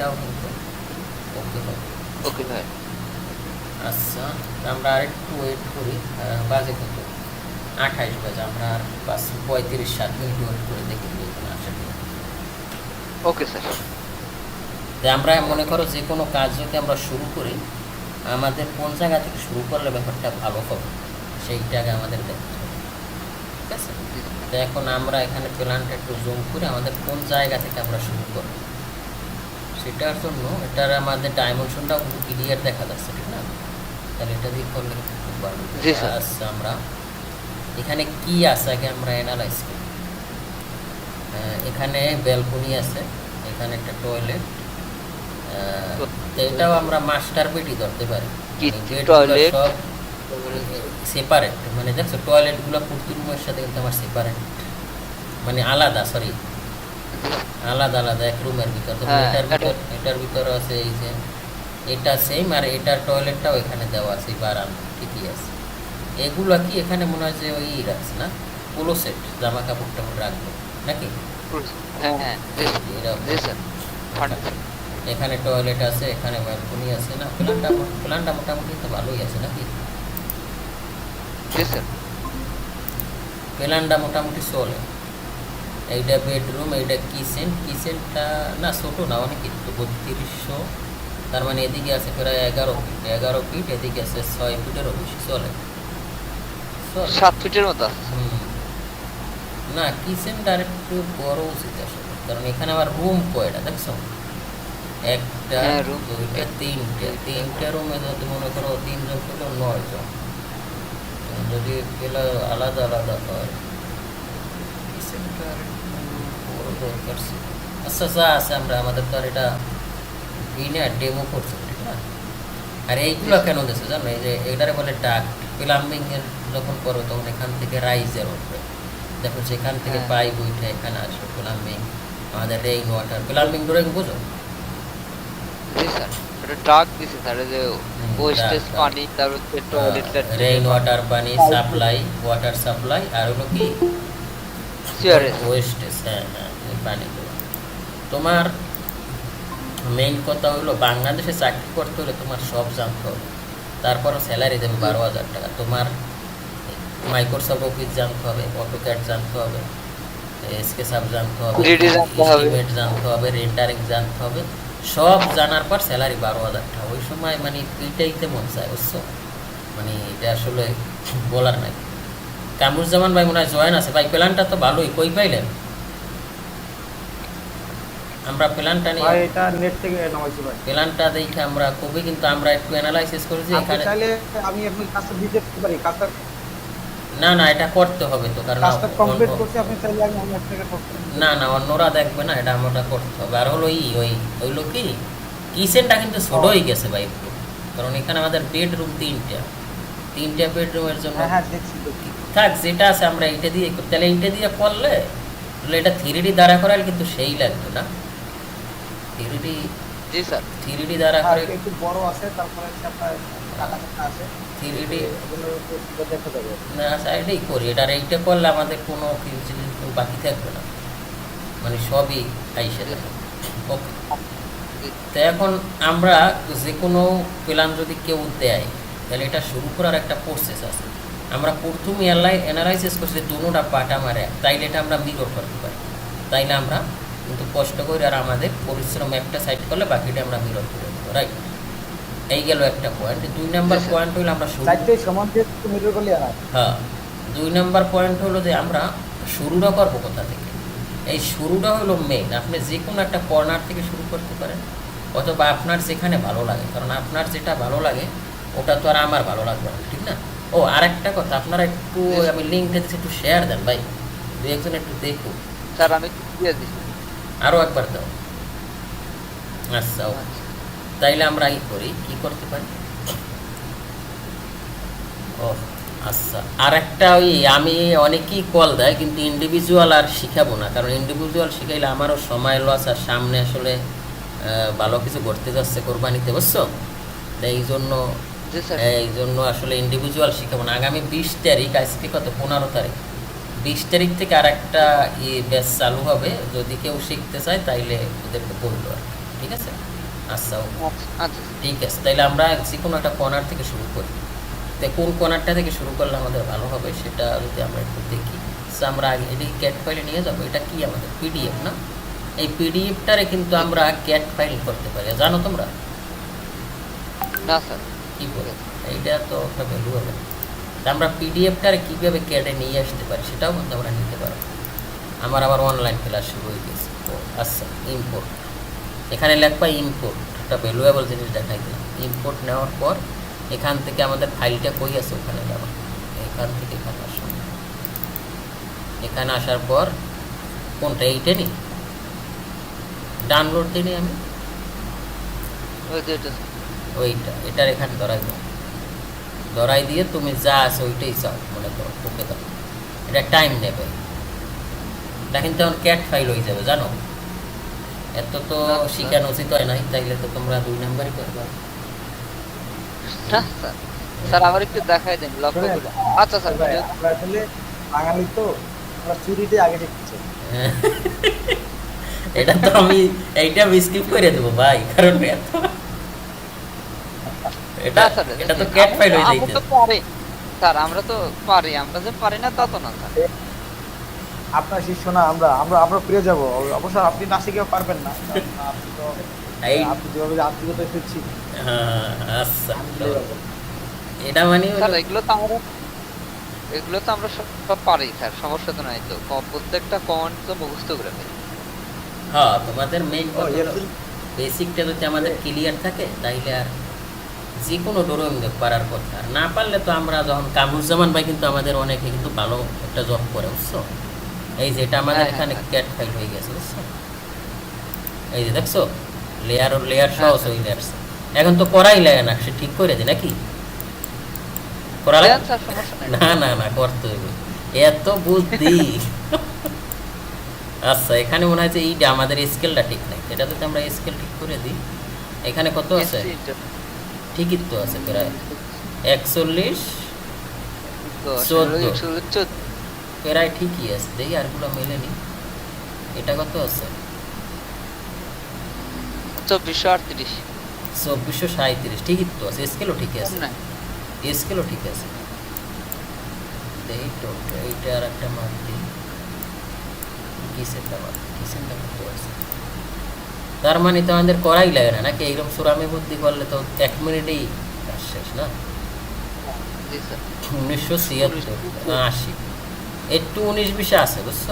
এটাও কিন্তু ওকে হবে ওকে ভাই। আচ্ছা আমরা আরেকটু ওয়েট করি বাজে কত? আঠাইশ বাজে আমরা আর পাঁচ পঁয়ত্রিশ সাত মিনিট ওয়েট করে দেখি এখানে আসে ওকে স্যার। আমরা মনে করো যে কোনো কাজ যদি আমরা শুরু করি আমাদের কোন জায়গা থেকে শুরু করলে ব্যাপারটা ভালো হবে? সেইটাকে আমাদের দেখতে হবে। ঠিক আছে? তো এখন আমরা এখানে প্ল্যানটা একটু জুম করে আমাদের কোন জায়গা থেকে আমরা শুরু করব? সেটার জন্য এটার আমাদের ডাইমেনশনটাও কিন্তু ক্লিয়ার দেখা যাচ্ছে ঠিক না? তাহলে এটা দিয়ে করলে খুব ভালো। আচ্ছা আমরা এখানে কি আছে আগে আমরা অ্যানালাইজ করি। এখানে ব্যালকনি আছে এখানে একটা টয়লেট এটাও আমরা মাস্টার বেডই ধরতে পারি। কি মানে? সব সেপারেট মানে দেখছ টয়লেটগুলো প্রতি রুমের সাথে কিন্তু আমার সেপারেট মানে আলাদা সরি আলাদা আলাদা এক রুমের ভিতর। তো হ্যাঁ, এটার ভিতর এটার ভিতরে আছে এই যে এটা সেম আর এটার টয়লেটটাও এখানে দেওয়া আছে বারান্দা ঠিকই আছে। এগুলো কি এখানে মনে হয় যে ওই রাখছে না? পোলো সেট জামা কাপড় টাপড় রাখবে নাকি? হ্যাঁ হ্যাঁ এখানে টয়লেট আছে এখানে ব্যালকনি আছে না? প্ল্যানটা প্ল্যানটা মোটামুটি তো ভালোই আছে নাকি? প্ল্যানটা মোটামুটি চলে। এইটা বেডরুম এইটা কিচেন। কিচেনটা না ছোটো না অনেক একটু বত্রিশশো। তার মানে এদিকে আছে প্রায় এগারো ফিট এগারো ফিট এদিকে আছে ছয় ফিটেরও বেশি চলে। সাত ফিটের মতো। না কিচেনটা একটু বড় উচিত আসলে কারণ এখানে আবার রুম কয়টা দেখছ? একটা হ্যাঁ, দুইটা তিনটে। তিনটে রুমে যদি মনে করো তিনজন পেল নয় জন যদি পেলে আলাদা আলাদা হয় কিচেনটা দরকার ছিল। আচ্ছা যা আছে আমরা আমাদের তো আর এটা দিনে ডেমো করছি ঠিক না? আর এইগুলো কেন দিচ্ছে জানো? এই যে এটারে বলে ডাক প্লাম্বিং এর যখন করো তখন এখান থেকে রাইজের উঠবে। দেখো সেখান থেকে হ্যাঁ। পাইপ উঠে এখানে আসবে প্লাম্বিং আমাদের রেইন ওয়াটার প্লাম্বিং ড্রয়িং বুঝো? রেইন ওয়াটার পানি সাপ্লাই ওয়াটার সাপ্লাই আর হলো কি? ওয়েস্টেজ হ্যাঁ হ্যাঁ। পানিগুলো তোমার মেইন কথা হলো বাংলাদেশে চাকরি করতে হলে তোমার সব জানতে হবে। তারপরও স্যালারি দেবে বারো হাজার টাকা। তোমার মাইক্রোসফট অফিস জানতে হবে অটোক্যাট জানতে হবে হবে 3D জানতে হবে। estimate জানতে হবে রেন্ডারিং জানতে হবে। সব জানার পর স্যালারি বারো হাজার টাকা। ওই সময় মানে এইটাইতে মন চায় বুঝছ? মানে এটা আসলে বলার নাই। কামরুজ্জামান ভাই মনে হয় জয়েন আছে। ভাই প্ল্যানটা তো ভালোই। কই পাইলেন? আমরা প্ল্যানটা নিয়ে ভাই এটা নেট থেকে নামাইছি ভাই। প্ল্যানটা দেখে আমরা খুবই কিন্তু আমরা একটু অ্যানালাইসিস করেছি এখানে চাইলে আমি এখন কাজটা দিতে পারি কাজটা না না এটা করতে হবে তো কারণ কাজটা কমপ্লিট করতে আপনি চাইলে আমি অন্য থেকে করতে না না অন্যরা দেখবে না এটা আমরা করতে হবে। আর হলো ই ওই হইল কি? কিচেনটা কিন্তু ছোট হয়ে গেছে ভাই কারণ এখানে আমাদের বেডরুম তিনটা। তিনটা বেডরুমের জন্য হ্যাঁ হ্যাঁ দেখছি দেখছি। থাক যেটা আছে আমরা এইটা দিয়ে তাহলে এইটা দিয়ে করলে তাহলে এটা থ্রি ডি দ্বারা করালে কিন্তু সেই লাগবে না। থ্রি ডি জি স্যার। থ্রি ডি দ্বারা আর করে একটু বড় আছে তারপরে হচ্ছে আপনার আছে। সাইডেই করি। এটার এইটা করলে আমাদের কোনো কিছু বাকি থাকবে না। মানে সবই আইসে ওকে তো এখন আমরা যে কোনো প্ল্যান যদি কেউ দেয় তাহলে এটা শুরু করার একটা প্রসেস আছে। আমরা প্রথমে অ্যানালাইসিস করছি দুটা পাটা মারে তাইলে এটা আমরা মিরর করতে পারি। তাইলে আমরা কিন্তু কষ্ট করে আর আমাদের পরিশ্রম একটা সাইড করলে বাকিটা আমরা মিরর করে দেবো রাইট এই গেল একটা পয়েন্ট দুই নাম্বার পয়েন্ট হলো আমরা হ্যাঁ। দুই নম্বর পয়েন্ট হলো যে আমরা শুরুটা করব কোথা থেকে? এই শুরুটা হলো মেইন আপনি যে কোনো একটা কর্নার থেকে শুরু করতে পারেন। অথবা আপনার যেখানে ভালো লাগে। কারণ আপনার যেটা ভালো লাগে ওটা তো আর আমার ভালো লাগবে না ঠিক না? ও আর একটা কথা আপনারা একটু. আমি লিঙ্কটা দিচ্ছি একটু শেয়ার দেন ভাই। দু একজন একটু দেখুন। স্যার আমি দিয়ে দিচ্ছি। আরও একবার দাও। আচ্ছা তাইলে আমরা ই করি কি করতে পারি? ও আচ্ছা। আর একটা ওই আমি অনেকেই কল দেয় কিন্তু ইন্ডিভিজুয়াল আর শিখাবো না কারণ ইন্ডিভিজুয়াল শিখাইলে আমারও সময় লস আর সামনে আসলে ভালো কিছু করতে যাচ্ছে কোরবানিতে বুঝছ? তো এই জন্য এই জন্য আসলে ইন্ডিভিজুয়াল শিখাবো না। আগামী বিশ তারিখ আজকে কত? পনেরো তারিখ। বিশ তারিখ থেকে আর একটা ই ব্যাচ চালু হবে। যদি কেউ শিখতে চায় তাইলে ওদেরকে বলল আর কি। ঠিক আছে? আচ্ছা ও আচ্ছা আচ্ছা। ঠিক আছে তাইলে আমরা যে কোনো একটা কর্নার থেকে শুরু করি। তো কোন কর্নারটা থেকে শুরু করলে আমাদের ভালো হবে সেটা যদি আমরা একটু দেখি। So, আমরা আগে এটি ক্যাট ফাইলে নিয়ে যাব। এটা কি আমাদের পিডিএফ না? এই পিডিএফটারে কিন্তু আমরা ক্যাট ফাইল করতে পারি। জানো তোমরা? না স্যার। কি করে এইটা তো একটা ভ্যালু হবে তা আমরা পিডিএফটারে কীভাবে ক্যাটে নিয়ে আসতে পারি সেটাও কিন্তু আমরা নিতে পারব। আমার আবার অনলাইন ক্লাস শুরু হয়ে গেছে। ও আচ্ছা ইম্পোর্ট এখানে লেখবা ইম্পোর্ট একটা ভ্যালুয়েবল জিনিস দেখাই দিলাম। ইম্পোর্ট নেওয়ার পর এখান থেকে আমাদের ফাইলটা কই আছে? ওখানে যাব এখান থেকে এখানে আসো। এখানে আসার পর কোনটা এইটা নি ডাউনলোড দিই আমি? ওইটা এটার এখানে ধরাই দাও ধরাই দিয়ে তুমি যা আছে ওইটাই চাও মনে করো ওকে দাও। এটা টাইম নেবে। এটা কিন্তু এখন ক্যাট ফাইল হয়ে যাবে জানো? এত তো আচ্ছা। শিখানো উচিত হয় নাই তাইলে তো তোমরা দুই নাম্বারই করবা। না স্যার স্যার আমার একটু দেখাই দেন লক্ষ্য আচ্ছা স্যার আসলে বাঙালি তো আমরা চুরিতে আগে শিখছি এটা তো আমি এইটা স্কিপ করে দেবো ভাই কারণ এত এটা এটা তো ক্যাট ফাইল হয়ে যাইতে স্যার আমরা তো পারি আমরা যে পারি না তা তো না স্যার। আপনার শিষ্য না আমরা আমরা আমরা ফিরে যাব। অবশ্য আপনি না শিখেও পারবেন না। আপনি তো এই আপনি যেভাবে আন্তরিকতা শিখছি হ্যাঁ, আচ্ছা। আমি ভুলে যাব। এটা মানে স্যার এগুলো তো আমরা এগুলো তো আমরা সব পারি স্যার সমস্যা তো নাই তো। প্রত্যেকটা কমান্ড তো মুখস্থ করে ফেলি হ্যাঁ তোমাদের মেইন বেসিকটা যদি আমাদের ক্লিয়ার থাকে তাইলে আর যে কোনো ড্রয়িং পারার কথা। আর না পারলে তো আমরা যখন কামরুজ্জামান ভাই কিন্তু আমাদের অনেকে কিন্তু ভালো একটা জব করে বুঝছ? এই যে এটা আমাদের হ্যাঁ, এখানে ক্যাট ফাইল হয়ে গেছে বুঝছ? এই যে দেখছ লেয়ার লেয়ার সহ হ্যাঁ। হয়ে যাচ্ছে এখন তো করাই লাগে না সে ঠিক করে দি নাকি? করা নাই। না না না করতে হবে এত বুদ্ধি। আচ্ছা এখানে মনে হয় যে এইটা আমাদের স্কেলটা ঠিক নাই। এটা যদি আমরা স্কেল ঠিক করে দিই এখানে কত আছে? ঠিকই তো আছে প্রায়? একচল্লিশ চোদ্দ। প্রায় ঠিকই আছে দেখি আরগুলো মেলেনি এটা কত আছে? চব্বিশশো আটত্রিশ। চব্বিশশো সাঁত্রিশ ঠিকই তো আছে স্কেলও ঠিক আছে। স্কেলও ঠিক আছে। তো এইটা আর একটা মাপ দিই। কিসেরটা মাপ কিসেরটা কত আছে? তার মানে তো আমাদের করাই লাগে না নাকি এইরকম সুরামি বুদ্ধি করলে তো এক মিনিটেই কাজ শেষ না? উনিশশো ছিয়াত্তর আশি। একটু উনিশ বিশে আছে বুঝছ?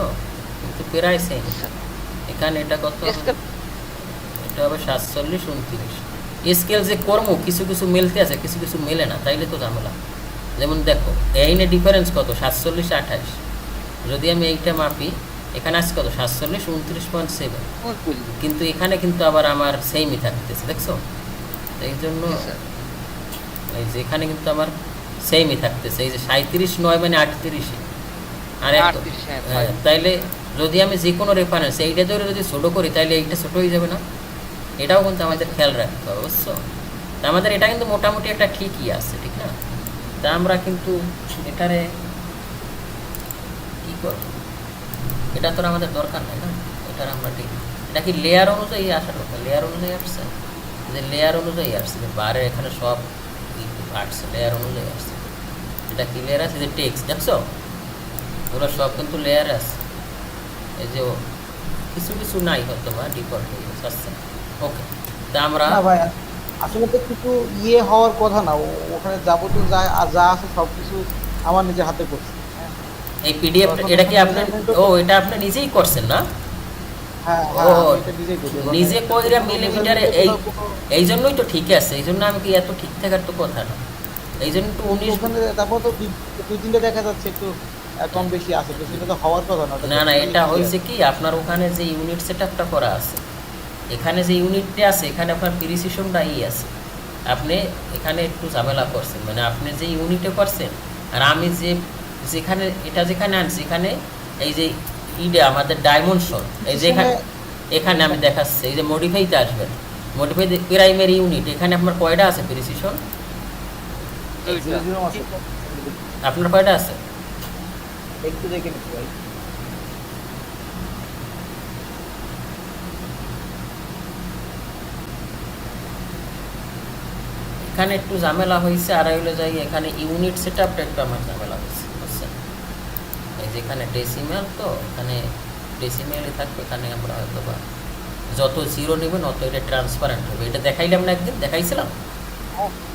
কিন্তু প্রায় সেম এখানে এটা কত? এটা হবে সাতচল্লিশ উনত্রিশ। স্কেল যে কর্ম কিছু কিছু মিলতে আছে কিছু কিছু মেলে না তাইলে তো ঝামেলা। যেমন দেখো এইনে ডিফারেন্স কত? সাতচল্লিশ আঠাশ। যদি আমি এইটা মাপি এখানে আছে কত? সাতচল্লিশ উনত্রিশ পয়েন্ট সেভেন কিন্তু এখানে কিন্তু আবার আমার সেমই থাকতেছে দেখছ? এই জন্য এই যে এখানে কিন্তু আমার সেমই থাকতেছে। এই যে সাঁত্রিশ নয় মানে আটত্রিশে। আর এক- 38, হ্যাঁ, হ্যাঁ, তাইলে যদি আমি যে কোনো রেফারেন্স এইটা ধরে যদি ছোটো করি তাইলে এইটা ছোটো হয়ে যাবে না? এটাও কিন্তু আমাদের খেয়াল রাখতে হবে বুঝছ? তা আমাদের এটা কিন্তু মোটামুটি একটা ঠিকই আছে ঠিক না? তা আমরা কিন্তু এটারে কি করব এটা তো আমাদের দরকার নাই না? এটার আমরা ঠিক। এটা কি লেয়ার অনুযায়ী আসার কথা? লেয়ার অনুযায়ী আসছে? যে লেয়ার অনুযায়ী আসছে, যে বারের এখানে সব আসছে লেয়ার অনুযায়ী আসছে। এটা কি লেয়ার আছে? যে টেক্সট দেখছ? ওগুলো সব কিন্তু লেয়ার আছে। এই যে কিছু কিছু নাই হয়তো বা ডিফল্ট হয়ে গেছে। আচ্ছা ওকে তা আমরা আসলে তো কিছু ইয়ে হওয়ার কথা না। ওখানে যাবতীয় যা যা আছে সব কিছু আমার নিজের হাতে করছি। এই পিডিএফ এটা কি আপনি ও এটা আপনি নিজেই করছেন না? হ্যাঁ ও, হ্যাঁ নিজে কইরা মিলিমিটারে এই এই জন্যই তো ঠিক আছে এই জন্য আমি কি এত ঠিক থাকার তো কথা না। এই জন্য একটু উনিশ তারপর তো দুই তিনটে দেখা যাচ্ছে একটু কম বেশি আছে তো সেটা তো হওয়ার কথা না না না এটা হয়েছে কি আপনার ওখানে যে ইউনিট সেট আপটা করা আছে এখানে যে ইউনিটটা আছে এখানে আপনার প্রিসিশনটা ই আছে। আপনি এখানে একটু ঝামেলা করছেন মানে আপনি যে ইউনিটে করছেন আর আমি যে যেখানে এটা যেখানে আনছি এখানে এই যে ইডে আমাদের ডাইমেনশন এই যে এখানে এখানে আমি দেখাচ্ছি এই যে মডিফাইতে আসবেন মডিফাই প্রাইমারি ইউনিট এখানে আপনার কয়টা আছে প্রিসিশন। আপনার কয়টা আছে? একটু দেখে নিচ্ছি ভাই। এখানে একটু ঝামেলা হয়েছে আর হইল যাই এখানে ইউনিট সেট আপটা একটু আমার ঝামেলা হয়েছে। যেখানে ডেসিমেল তো এখানে ডেসিমেলই থাকবে এখানে আমরা হয়তো বা যত জিরো নেবেন অত এটা ট্রান্সপারেন্ট হবে। এটা দেখাইলাম না একদিন দেখাইছিলাম?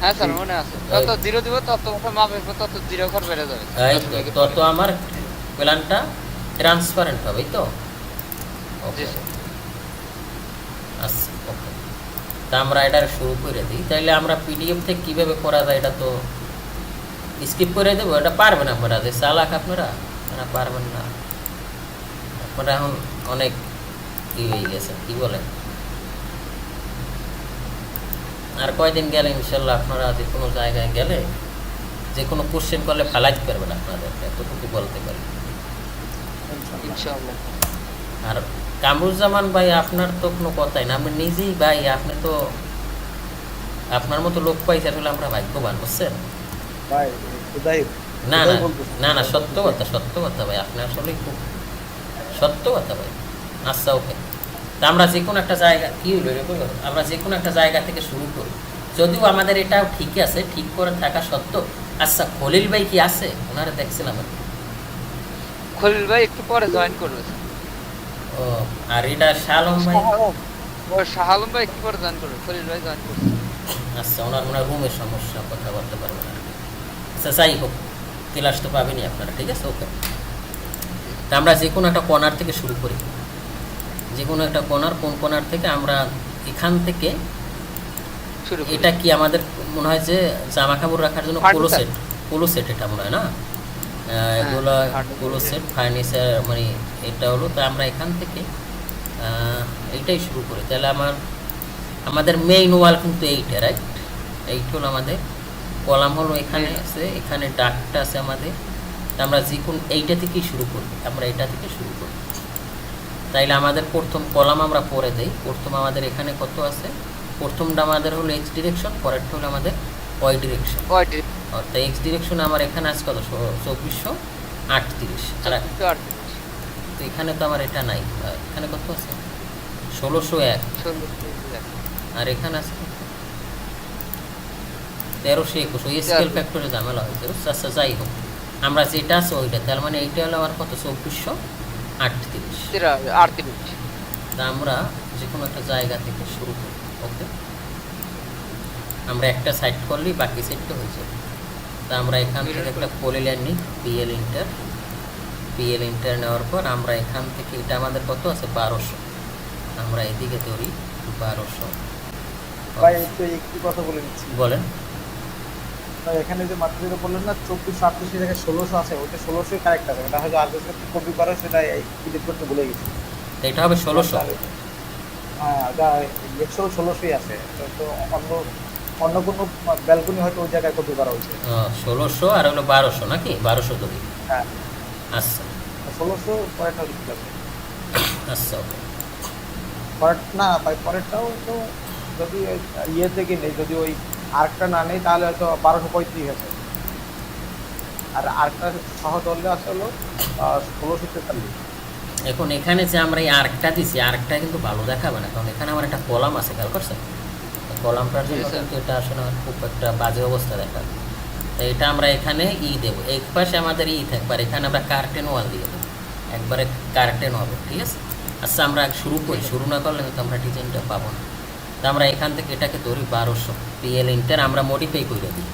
হ্যাঁ স্যার মনে আছে। যত জিরো দিব তত মাপের তত জিরো ঘর বেড়ে যাবে। তত আমার প্ল্যানটা ট্রান্সপারেন্ট হবে তো? ওকে আচ্ছা ওকে তা আমরা এটা শুরু করে দিই। তাইলে আমরা পিডিএফ থেকে কীভাবে করা যায় এটা তো স্কিপ করে দেবো এটা পারবেন আপনারা যে চালাক আপনারা? আপনারা পারবেন না। আপনারা এখন অনেক ই হয়ে গেছে কি বলেন? আর কয়দিন গেলে ইনশাল্লাহ আপনারা যে কোনো জায়গায় গেলে যে কোনো কোশ্চেন করলে ফালাইতে পারবেন আপনাদের এতটুকু বলতে পারি। আর কামরুজ্জামান ভাই আপনার তো কোনো কথাই না। আপনি নিজেই ভাই আপনি তো আপনার মতো লোক পাইছে আসলে আমরা ভাগ্যবান বুঝছেন? ভাই না না না না সত্য কথা সত্য কথা ভাই আপনি আসলে খুব সত্য কথা ভাই। আচ্ছা ওকে তা আমরা যে কোনো একটা জায়গা কি হইল? আমরা যে কোনো একটা জায়গা থেকে শুরু করি। যদিও আমাদের এটাও ঠিক আছে ঠিক করে থাকা সত্ত্বেও আচ্ছা খলিল ভাই কি আছে? ওনারা দেখছিলাম। খলিল ভাই একটু পরে জয়েন করবে। ও আর এটা শালম ভাই? ও শাহ ভাই একটু পরে জয়েন করবে খলিল ভাই জয়েন করবে। আচ্ছা ওনার ওনার রুমের সমস্যা কথা বলতে পারব না। আচ্ছা যাই হোক। ক্লাস তো পাবেনই আপনারা ঠিক আছে? ওকে তা আমরা যে কোনো একটা কর্নার থেকে শুরু করি। যে কোনো একটা কর্নার কোন কর্নার থেকে আমরা এখান থেকে এটা কি আমাদের মনে হয় যে জামা কাপড় রাখার জন্য? পোলো সেট পোলো সেট এটা মনে হয় না? এগুলো. পোলো সেট ফার্নিচার মানে এটা হলো তো আমরা এখান থেকে এইটাই শুরু করি। তাহলে আমার আমাদের মেইন ওয়াল কিন্তু এইটা রাইট এইটা হলো আমাদের কলাম হলো এখানে আছে এখানে ডাকটা আছে আমাদের। তা আমরা যে কোন এইটা থেকেই শুরু করি আমরা এইটা থেকে শুরু করি তাইলে আমাদের প্রথম কলাম আমরা পরে দেই। প্রথম আমাদের এখানে কত আছে? প্রথমটা আমাদের হলো এক্স ডিরেকশন পরেরটা হলো আমাদের ওয়াই ডিরেকশন অর্থাৎ এক্স ডিরেকশন আমার এখানে আছে কত? চব্বিশশো আটত্রিশ আর তো এখানে তো আমার এটা নাই। এখানে কত আছে? ষোলোশো এক। আর এখানে আছে? তেরোশো একুশ ওই স্কেল ফ্যাক্টরে ঝামেলা হয়েছে আচ্ছা যাই হোক। আমরা যেটা আছে ওইটা তার মানে এইটা হলো আমার কত? চব্বিশশো আটত্রিশ। আটত্রিশ। তা আমরা যে কোনো একটা জায়গা থেকে শুরু করি ওকে? আমরা একটা সাইড করলেই বাকি হয়ে যাবে। তা আমরা এখান থেকে একটা নিই পিএল ইন্টার পিএল ইন্টার নেওয়ার পর আমরা এখান থেকে এটা আমাদের কত আছে? বারোশো। আমরা এদিকে ধরি বারোশো। বলেন। এখানে যে মাত্র যেটা বললেন না চব্বিশশো আটত্রিশ জায়গায় ষোলোশো আছে ওটা ষোলোশোই কারেক্ট আছে। এটা হয়তো আগে কপি করা সেটা ডিলিট করতে ভুলে গেছি। এটা হবে ষোলোশো। হ্যাঁ ওটা একশো ষোলোশোই আছে। তো অন্য অন্য কোনো ব্যালকনি হয়তো ওই জায়গায় কপি করা হয়েছে। ষোলোশো আর হলো বারোশো নাকি? বারোশো ধরি হ্যাঁ। আচ্ছা। ষোলোশো পরেরটা লিখতে হবে। আচ্ছা ওকে পরের না পরেরটাও তো যদি ইয়ে থেকে নেই যদি ওই আর্কটা না নেই তাহলে হয়তো বারোশো পঁয়ত্রিশ আছে। আর আর্কটা সহ ধরলে আছে হলো ষোলোশো তেতাল্লিশ। এখন এখানে যে আমরা এই আর্কটা দিছি আর্কটা কিন্তু ভালো দেখাবে না কারণ এখানে আমার একটা কলাম আছে খেয়াল করছেন? কলামটার জন্য কিন্তু এটা আসলে আমার খুব একটা বাজে অবস্থা দেখাবে। তো এটা আমরা এখানে ই দেবো। এক পাশে আমাদের ই থাকবে আর এখানে আমরা কার্টেন ওয়াল দিয়ে দেবো। একবারে কার্টেন হবে ঠিক আছে? আচ্ছা আমরা শুরু করি। শুরু না করলে কিন্তু আমরা ডিজাইনটা পাবো না। তো আমরা এখান থেকে এটাকে ধরি বারোশো। পিএল ইন্টার আমরা মডিফাই করে দিই।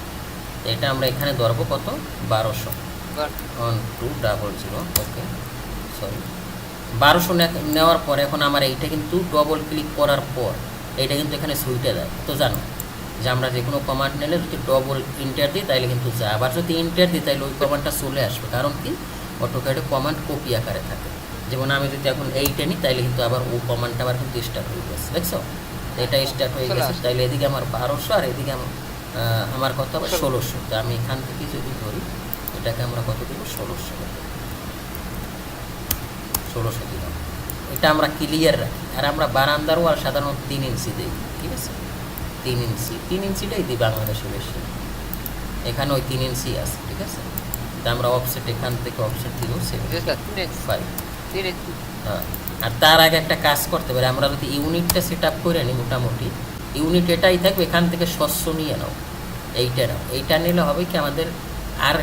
এটা আমরা এখানে ধরবো কত? বারোশো। One two double zero okay sorry বারোশো নেওয়ার পর এখন আমার এইটা কিন্তু ডবল ক্লিক করার পর এইটা কিন্তু এখানে সুইটে দেয়। তো জানো, যে আমরা যে কোনো কমান্ড নিলে যদি ডবল ইন্টার দিই তাহলে কিন্তু যায় আবার যদি ইন্টার দিই তাহলে ওই কমান্ডটা চলে আসবে। কারণ কি? অটোক্যাডে কমান্ড কপি আকারে থাকে। যেমন আমি যদি এখন এইটা নিই তাহলে কিন্তু আবার ও কমান্ডটা আবার কিন্তু স্টার্ট হয়ে গেছে। দেখছ? এটা স্টার্ট হয়ে গেছে। তাহলে এদিকে আমার বারোশো আর এদিকে আমার কত হবে ষোলোশো। তো আমি এখান থেকে যদি ধরি এটাকে আমরা কত দেবো? ষোলোশো। ষোলোশো দিলাম। এটা আমরা ক্লিয়ার রাখি। আর আমরা বারান্দার ওয়াল সাধারণত তিন ইঞ্চি দিই ঠিক আছে? তিন ইঞ্চি। তিন ইঞ্চিটাই দিই বাংলাদেশে বেশি। এখানে ওই তিন ইঞ্চি আছে ঠিক আছে? তা আমরা অফসেট এখান থেকে অফসেট দিব সেভেন ফাইভ হ্যাঁ। আর তার আগে একটা কাজ করতে পারি। আমরা যদি ইউনিটটা সেট আপ করে নিই মোটামুটি ইউনিট এটাই থাকবে এখান থেকে শস্য নিয়ে নাও। এইটা নাও। এইটা নিলে হবে কি আমাদের আর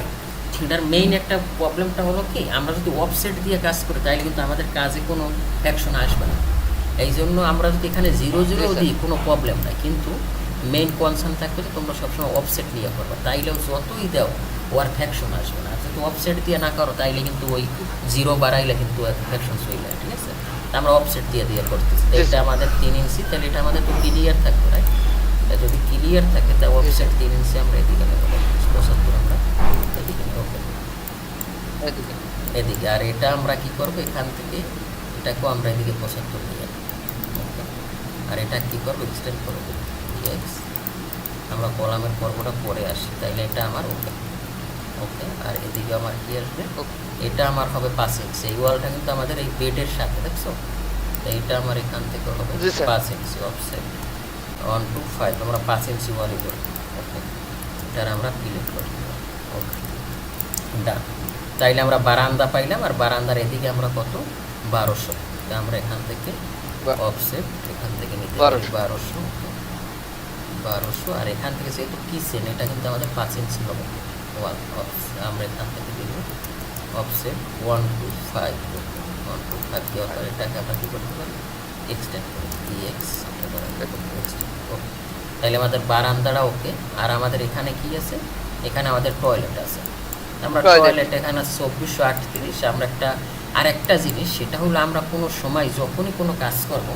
এটার মেইন একটা প্রবলেমটা হলো কি আমরা যদি অফসেট দিয়ে কাজ করি তাহলে কিন্তু আমাদের কাজে কোনো অ্যাকশন আসবে না। এই জন্য আমরা যদি এখানে জিরো জিরো দিই কোনো প্রবলেম নাই। কিন্তু মেইন কনসার্ন থাকবে যে তোমরা সবসময় অফসেট নিয়ে করবে। তাইলেও যতই দাও ওয়ার ফ্যাকশন আসবে না। যদি অফসেট দিয়ে না করো তাইলে কিন্তু ওই জিরো বাড়াইলে কিন্তু চলে যায় ঠিক আছে? আমরা অফসেট দিয়ে দিয়ে করতেছি। এটা আমাদের তিন ইঞ্চি তাহলে এটা আমাদের তো ক্লিয়ার থাকবে রাইট যদি ক্লিয়ার থাকে তা অফসেট তিন ইঞ্চি আমরা এদিকে নেব পঁচাত্তর আমরা এদিকে এদিকে। এদিকে আর এটা আমরা কি করব এখান থেকে এটাকেও আমরা এদিকে পঁচাত্তর নিয়ে আর এটা কি করব এক্সটেন্ড করে দেবো এক্স আমরা কলামের পর্বটা পরে আসি তাইলে এটা আমার ওকে ওকে আর এদিকে আমার কি আসবে? এটা আমার হবে পাঁচ ইঞ্চি এই ওয়ালটা কিন্তু আমাদের এই বেডের সাথে দেখছ? তো এইটা আমার এখান থেকে হবে। পাঁচ ইঞ্চি অফসেট ওয়ান টু ফাইভ আমরা পাঁচ ইঞ্চি ওয়ালই করি ওকে? এটার আমরা ক্লিক করি ওকে। ডান তাইলে আমরা বারান্দা পাইলাম আর বারান্দার এদিকে আমরা কত? বারোশো। আমরা এখান থেকে অফসেট এখান থেকে নিতে বারোশো। বারোশো আর এখান থেকে যেহেতু কিচেন এটা কিন্তু আমাদের পাঁচ ইঞ্চি হবে। ওয়াল আমরা এখান থেকে দিব। Offset one two five one two five দেওয়ার পর এটাকে আমরা কী করতে পারি এক্সটেন্ড করি ওকে তাহলে আমাদের বারান্দাটা ওকে আর আমাদের এখানে কি আছে? এখানে আমাদের টয়লেট আছে। আমরা টয়লেট এখানে চব্বিশশো আটত্রিশ আমরা একটা আর একটা জিনিস সেটা হলো আমরা কোনো সময় যখনই কোনো কাজ করব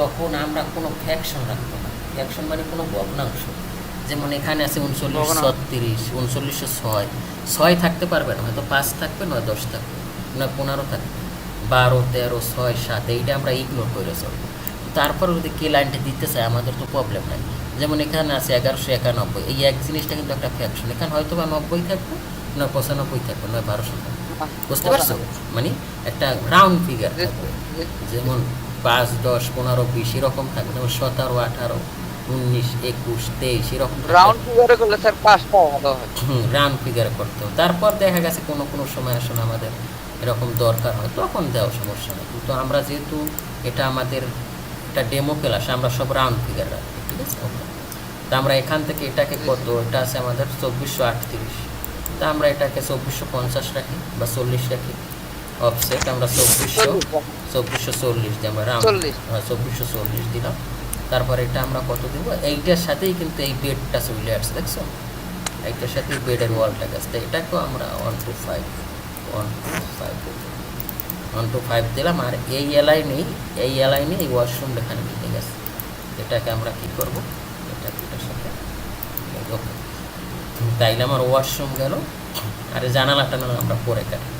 তখন আমরা কোনো ফ্যাকশন রাখব না। ফ্যাকশন মানে কোনো ভগ্নাংশ। যেমন এখানে আছে উনচল্লিশ। ছত্রিশ উনচল্লিশশো ছয়। ছয় থাকতে পারবে না হয়তো পাঁচ থাকবে নয় দশ থাকবে নয় পনেরো থাকবে বারো তেরো ছয় সাত এইটা আমরা ইগনোর করে চলবো। তারপর যদি কে লাইনটা দিতে চায় আমাদের তো প্রবলেম নাই। যেমন এখানে আছে এগারোশো একানব্বই এই এক জিনিসটা কিন্তু একটা ফ্যাকশন এখানে হয়তো বা নব্বই থাকবে নয় পঁচানব্বই থাকবে নয় বারোশো থাকবে। বুঝতে পারছ? মানে একটা রাউন্ড ফিগার থাকবে। যেমন পাঁচ দশ পনেরো বিশ এরকম থাকবে। যেমন সতেরো আঠারো উনিশ একুশ তেইশ এরকম রাউন্ড ফিগারে করলে স্যার পাঁচটা ভালো হয়। রাউন্ড ফিগারে করতে হবে তারপর দেখা গেছে কোনো কোনো সময় আসলে আমাদের এরকম দরকার হয়। তখন দেওয়া সমস্যা নেই। কিন্তু আমরা যেহেতু এটা আমাদের এটা ডেমো ক্লাস আমরা সব রাউন্ড ফিগার রাখি ঠিক আছে? তা আমরা এখান থেকে এটাকে কত? এটা আছে আমাদের চব্বিশশো আটত্রিশ। তা আমরা এটাকে চব্বিশশো পঞ্চাশ রাখি বা চল্লিশ রাখি। অফসেট আমরা চব্বিশশো চব্বিশশো চল্লিশ দিই আমরা রাউন্ড হ্যাঁ চব্বিশশো চল্লিশ দিলাম। তারপর এটা আমরা কত দিব? এইটার সাথেই কিন্তু এই বেডটা চলে আসছে, দেখছ? এইটার সাথে বেডের ওয়ালটা গেছে। এটাকেও আমরা one two five one two five one two five দিলাম, আর এই এলাইনেই এই এলাইনে এই ওয়াশরুম এখানে মিলে গেছে। এটাকে আমরা কি করব? এটা এটার সাথে তাইলে আমার ওয়াশরুম গেল। আর জানালা টানালা আমরা পরে কাটি।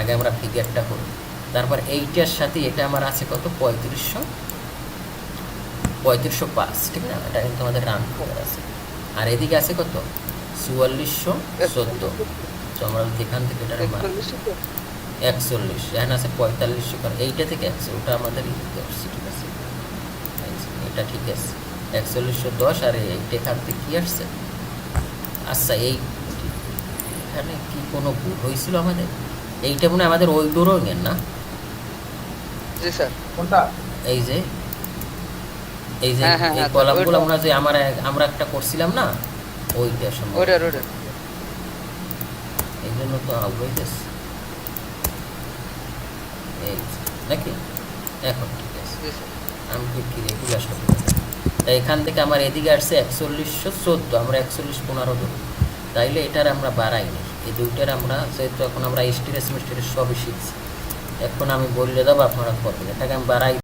আগে আমরা ফিগারটা করি। তারপর এইটার সাথে এটা আমার আছে কত? পঁয়ত্রিশশো। পঁয়ত্রিশশো পাঁচ ঠিক না? এটা কিন্তু আমাদের রান ফিগার আছে। আর এদিকে আছে কত? চুয়াল্লিশশো চোদ্দ। তো আমরা এখান থেকে এটা? একচল্লিশ। এখানে আছে পঁয়তাল্লিশশো কারণ এইটা থেকে একশো ওটা আমাদের ঠিক আছে? এটা ঠিক আছে। একচল্লিশশো দশ আর এইটা এখান থেকে কী আসছে? আচ্ছা এই এখানে কি কোনো ভুল হয়েছিল আমাদের? এইটা মনে হয় আমাদের ওই ডোরঙের না? জি স্যার। কোনটা? এই যে এই যে হ্যাঁ, হ্যাঁ, এই হ্যাঁ, কলামগুলো আমরা যে আমার আমরা একটা করছিলাম না ওইটা সম্ভব এই জন্য তো এই নাকি? এখন ঠিক আছে। আমি কি তাই এখান থেকে আমার এদিকে আসছে একচল্লিশশো চোদ্দ আমরা একচল্লিশ পনেরো ধরুন। তাইলে এটার আমরা বাড়াইনি। এই দুইটার আমরা যেহেতু এখন আমরা স্টিরেস মিস্টিরেস সবই শিখছি। এখন আমি বললে দেবো আপনারা করবেন এটাকে আমি বাড়াই